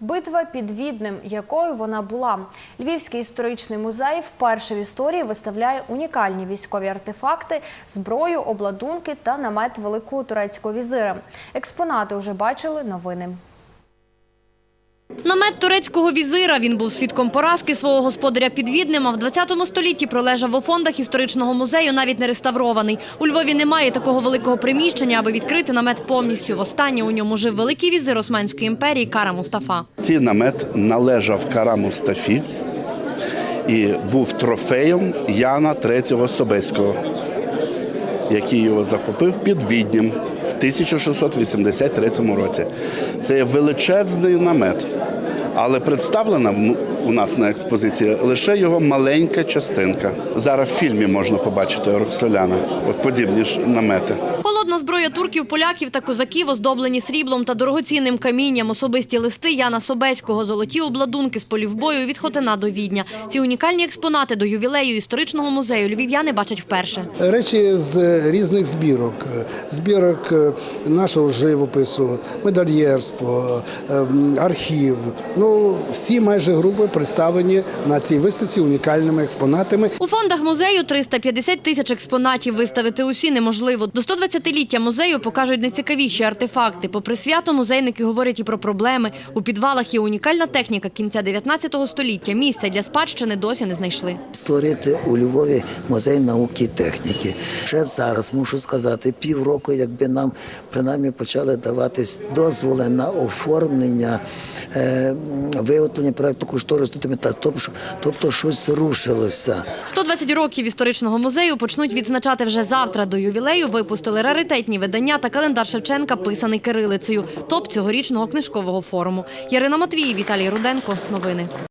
Битва під Відним, якою вона була. Львівський історичний музей вперше в історії виставляє унікальні військові артефакти, зброю, обладунки та намет великого турецького візира. Експонати вже бачили новини. Намет турецького візира. Він був свідком поразки свого господаря під Віднем, а в 20 столітті пролежав у фондах історичного музею, навіть не реставрований. У Львові немає такого великого приміщення, аби відкрити намет повністю. Востаннє у ньому жив великий візир Османської імперії Кара Мустафа. Цей намет належав Кара Мустафі і був трофеєм Яна III Собеського, який його захопив під Віднім 1683 році. Це величезний намет, але представлена у нас на експозиції лише його маленька частинка. Зараз в фільмі можна побачити Роксоляна, от подібні ж намети. Холодна зброя турків, поляків та козаків, оздоблені сріблом та дорогоцінним камінням, особисті листи Яна Собеського, золоті обладунки з полів бою від Хотина до Відня. Ці унікальні експонати до ювілею історичного музею львів'яни бачать вперше. Речі з різних збірок, збірок е, нашого живопису, медальєрство, е, архів. Ну всі майже групи представлені на цій виставці унікальними експонатами. У фондах музею 350 тисяч експонатів. Виставити усі неможливо. До 120-ліття музею покажуть найцікавіші артефакти. Попри свято, музейники говорять і про проблеми. У підвалах є унікальна техніка кінця 19 століття. Місця для спадщини досі не знайшли. створити у Львові музей науки і техніки. Ще зараз мушу сказати, півроку, якби нам принаймні почали даватись дозволи на оформлення, е, виготовлення проекту кошторису тобто, що- тобто щось рушилося. 120 років історичного музею почнуть відзначати вже завтра. До ювілею випустили раритетні видання та календар Шевченка, писаний кирилицею. Топ цьогорічного книжкового форуму. Ярина Матвій, Віталій Руденко. Новини.